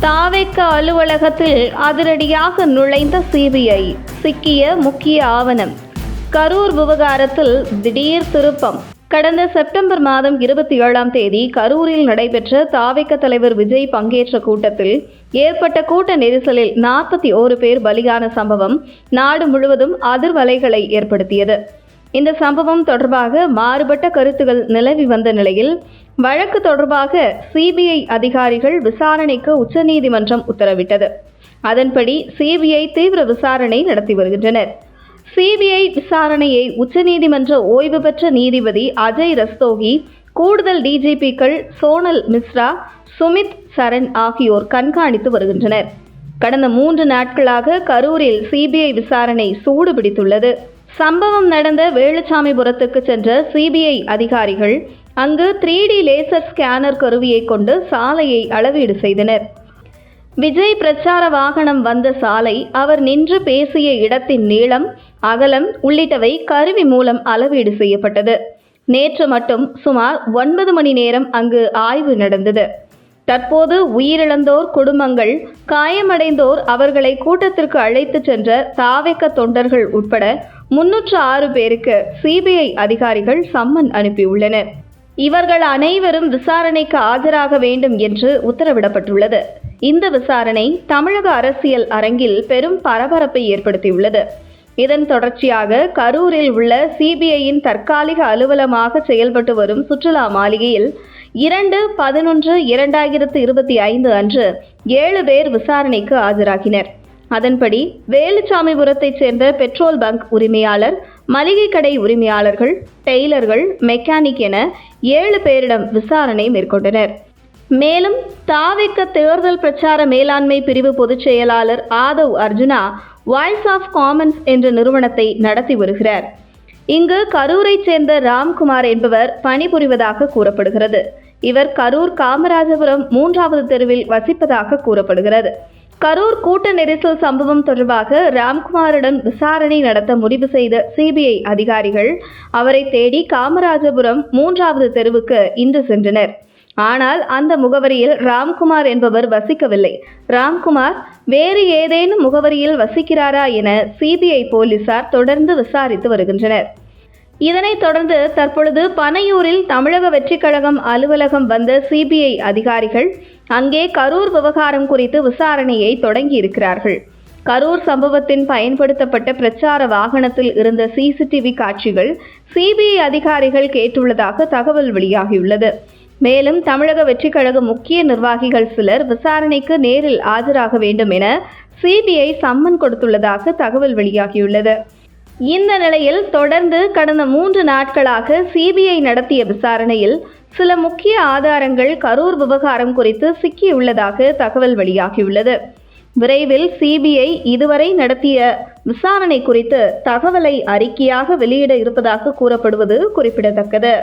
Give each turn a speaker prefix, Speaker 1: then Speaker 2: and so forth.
Speaker 1: தாவேக்க அலுவலகத்தில் அதிரடியாக நுழைந்த சிபிஐ சிக்கிய முக்கிய ஆவணம். கரூர் விவகாரத்தில் திடீர் திருப்பம். கடந்த செப்டம்பர் மாதம் இருபத்தி ஏழாம் தேதி கரூரில் நடைபெற்ற தாவேக்க தலைவர் விஜய் பங்கேற்ற கூட்டத்தில் ஏற்பட்ட கூட்ட நெரிசலில் நாற்பத்தி ஓரு பேர் பலியான சம்பவம் நாடு முழுவதும் அதிர்வலைகளை ஏற்படுத்தியது. இந்த சம்பவம் தொடர்பாக மாறுபட்ட கருத்துகள் நிலவி வந்த நிலையில் வழக்கு தொடர்பாக சிபிஐ அதிகாரிகள் விசாரணைக்கு உச்சநீதிமன்றம் உத்தரவிட்டது. அதன்படி சிபிஐ தீவிர விசாரணை நடத்தி வருகின்றனர். சிபிஐ விசாரணையை உச்சநீதிமன்ற ஓய்வு பெற்ற நீதிபதி அஜய் ரஸ்தோகி கூடுதல் டிஜிபிக்கள் சோனல் மிஸ்ரா சுமித் சரண் ஆகியோர் கண்காணித்து வருகின்றனர். கடந்த மூன்று நாட்களாக கரூரில் சிபிஐ விசாரணை சூடு பிடித்துள்ளது சம்பவம் நடந்த வேலுச்சாமிபுரத்துக்கு சென்ற சிபிஐ அதிகாரிகள் அங்கு த்ரீ டி லேசர் ஸ்கேனர் கருவியை கொண்டு சாலையை அளவீடு செய்தனர். விஜய் பிரச்சார வாகனம் வந்த சாலை அவர் நின்று பேசிய இடத்தின் நீளம் அகலம் உள்ளிட்டவை கருவி மூலம் அளவீடு செய்யப்பட்டது. நேற்று மட்டும் சுமார் ஒன்பது மணி நேரம் அங்கு ஆய்வு நடந்தது. தற்போது உயிரிழந்தோர் குடும்பங்கள் காயமடைந்தோர் அவர்களை கூட்டத்திற்கு அழைத்துச் சென்ற தாவேக்க தொண்டர்கள் உட்பட முன்னூற்று ஆறு பேருக்கு சிபிஐ அதிகாரிகள் சம்மன் அனுப்பியுள்ளனர். இவர்கள் அனைவரும் விசாரணைக்கு ஆஜராக வேண்டும் என்று உத்தரவிடப்பட்டுள்ளது. இந்த விசாரணை தமிழக அரசியல் அரங்கில் பெரும் பரபரப்பை ஏற்படுத்தியுள்ளது. இதன் தொடர்ச்சியாக கரூரில் உள்ள சிபிஐயின் தற்காலிக அலுவலமாக செயல்பட்டு வரும் சுற்றுலா மாளிகையில் இரண்டு பதினொன்று இரண்டாயிரத்து இருபத்தி ஐந்து அன்று ஏழு பேர் விசாரணைக்கு ஆஜராகினர். அதன்படி வேலுச்சாமிபுரத்தைச் சேர்ந்த பெட்ரோல் பங்க் உரிமையாளர் மளிகை கடை உரிமையாளர்கள் டெய்லர்கள் மெக்கானிக் என ஏழு பேரிடம் விசாரணை மேற்கொண்டனர். மேலும் தாவிக்க தேர்தல் பிரச்சார மேலாண்மை பிரிவு பொதுச் செயலாளர் Aadhav Arjuna voice of commons என்ற நிறுவனத்தை நடத்தி வருகிறார். இங்கு கரூரைச் சேர்ந்த ராம்குமார் என்பவர் பணிபுரிவதாக கூறப்படுகிறது. இவர் கரூர் காமராஜபுரம் மூன்றாவது தெருவில் வசிப்பதாக கூறப்படுகிறது. கரூர் கூட்ட நெரிசல் சம்பவம் தொடர்பாக ராம்குமாரிடம் விசாரணை நடத்த முடிவு செய்த சிபிஐ அதிகாரிகள் அவரை தேடி காமராஜபுரம் மூன்றாவது தெருவுக்கு இன்று சென்றனர். ஆனால் அந்த முகவரியில் ராம்குமார் என்பவர் வசிக்கவில்லை. ராம்குமார் வேறு ஏதேனும் முகவரியில் வசிக்கிறாரா என சிபிஐ போலீசார் தொடர்ந்து விசாரித்து வருகின்றனர். இதனைத் தொடர்ந்து தற்பொழுது பனையூரில் தமிழக வெற்றிக் கழகம் அலுவலகம் வந்த சிபிஐ அதிகாரிகள் அங்கே கரூர் விவகாரம் குறித்து விசாரணையை தொடங்கியிருக்கிறார்கள். கரூர் சம்பவத்தின் பயன்படுத்தப்பட்ட பிரச்சார வாகனத்தில் இருந்த சிசிடிவி காட்சிகள் சிபிஐ அதிகாரிகள் கேட்டுள்ளதாக தகவல் வெளியாகியுள்ளது. மேலும் தமிழக வெற்றிக் கழக முக்கிய நிர்வாகிகள் சிலர் விசாரணைக்கு நேரில் ஆஜராக வேண்டும் என சிபிஐ சம்மன் கொடுத்துள்ளதாக தகவல் வெளியாகியுள்ளது. இந்த நிலையில் தொடர்ந்து கடந்த மூன்று நாட்களாக சிபிஐ நடத்திய விசாரணையில் சில முக்கிய ஆதாரங்கள் கரூர் விவகாரம் குறித்து சிக்கியுள்ளதாக தகவல் வெளியாகியுள்ளது. விரைவில் சிபிஐ இதுவரை நடத்திய விசாரணை குறித்து தகவலை அறிக்கையாக வெளியிட இருப்பதாக கூறப்படுவது குறிப்பிடத்தக்கது.